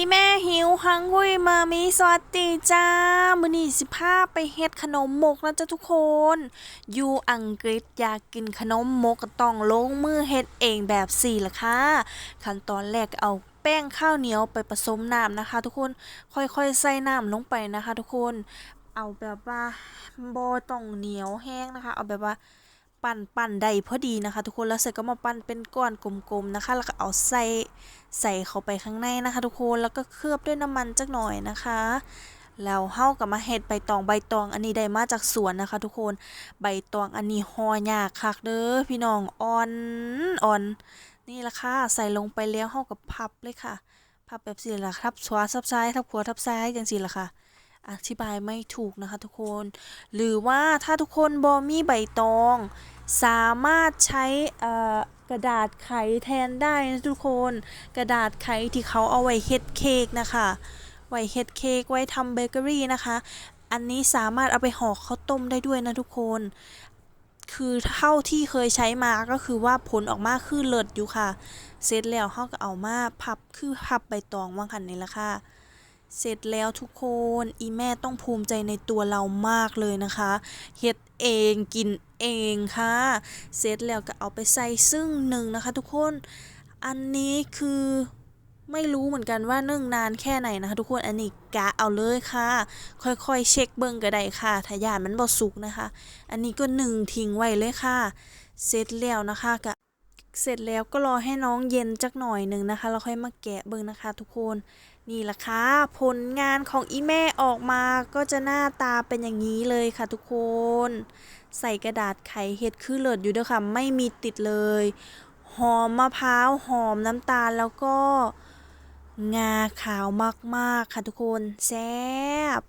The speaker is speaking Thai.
ีแม่หิวหังหุยมามีสวัสดีจ้ามื้อนี้สิพาไปเฮ็ดขนมมกนะจ๊ะทุกคน อยู่อังกฤษอยากกินขนมมกก็ต้องลงมือเฮ็ดเองแบบสี่ละค่ะ ขั้นตอนแรกเอาแป้งข้าวเหนียวไปผสมน้ำนะคะ ทุกคนค่อยๆใส่น้ำลงไปนะคะ ทุกคน เอาแบบว่าบ่ต้องเหนียวแห้งนะคะ เอาแบบว่า ปั่นปั่นได้พอดีนะคะ ทุกคนแล้วเสร็จก็มาปั่นเป็นก้อนกลมๆนะคะ แล้วก็เอาใส่ใส่เข้าไปข้างในนะคะ ทุกคนแล้วก็เคลือบด้วยน้ำมันจักหน่อยนะคะแล้วเฮากับมาเฮ็ดใบตองใบตองอันนี้ได้มาจากสวนนะคะ ทุกคนใบตองอันนี้ห่อยากคักเด้อพี่น้องอ่อนอ่อน นี่ละค่ะใส่ลงไปแล้วเฮากับพับเลยค่ะพับแบบสี่ละทับขวาทับซ้ายทับขวาทับซ้ายจังสี่ละค่ะ อธิบายไม่ถูกนะคะทุกคน หรือว่าถ้าทุกคนบอมีใบตอง สามารถใช้กระดาษไขแทนได้นะทุกคน กระดาษไขที่เขาเอาไว้เฮ็ดเค้กนะคะไว้เฮ็ดเค้กไว้ทำเบเกอรี่นะคะ อันนี้สามารถเอาไปห่อข้าวต้มได้ด้วยนะทุกคน คือเท่าที่เคยใช้มาก็คือว่าผลออกมาคือเลิศอยู่ค่ะ เสร็จแล้วเขาก็เอามาพับคือพับใบตองว่างคันนี้ละค่ะ เสร็จแล้วทุกคนอีแม่ต้องภูมิใจในตัวเรามากเลยนะคะเฮ็ดเองกินเองค่ะ เสร็จแล้วก็เอาไปใส่ซึ่งหนึ่งนะคะ ทุกคนอันนี้คือไม่รู้เหมือนกันว่านึ่งนานแค่ไหนนะคะ ทุกคนอันนี้กะเอาเลยค่ะ ค่อยๆ เช็คเบิ่งก็ได้ค่ะถ้าย่านมันบ่สุกนะคะ อันนี้ก็หนึ่งทิ้งไว้เลยค่ะ เสร็จแล้วนะคะก็ เสร็จแล้วก็รอให้น้องเย็นจักหน่อยหนึ่งนะคะแล้วค่อยมาแกะเบิ่งนะคะ ทุกคนนี่แหละค่ะผลงานของอีแม่ออกมาก็จะหน้าตาเป็นอย่างนี้เลยค่ะ ทุกคน ใส่กระดาษไขเห็ดคือเลิศอยู่เด้วยค่ะ ไม่มีติดเลย หอมมะพร้าวหอมน้ำตาลแล้วก็งาขาวมากๆค่ะทุกคนแซ่บ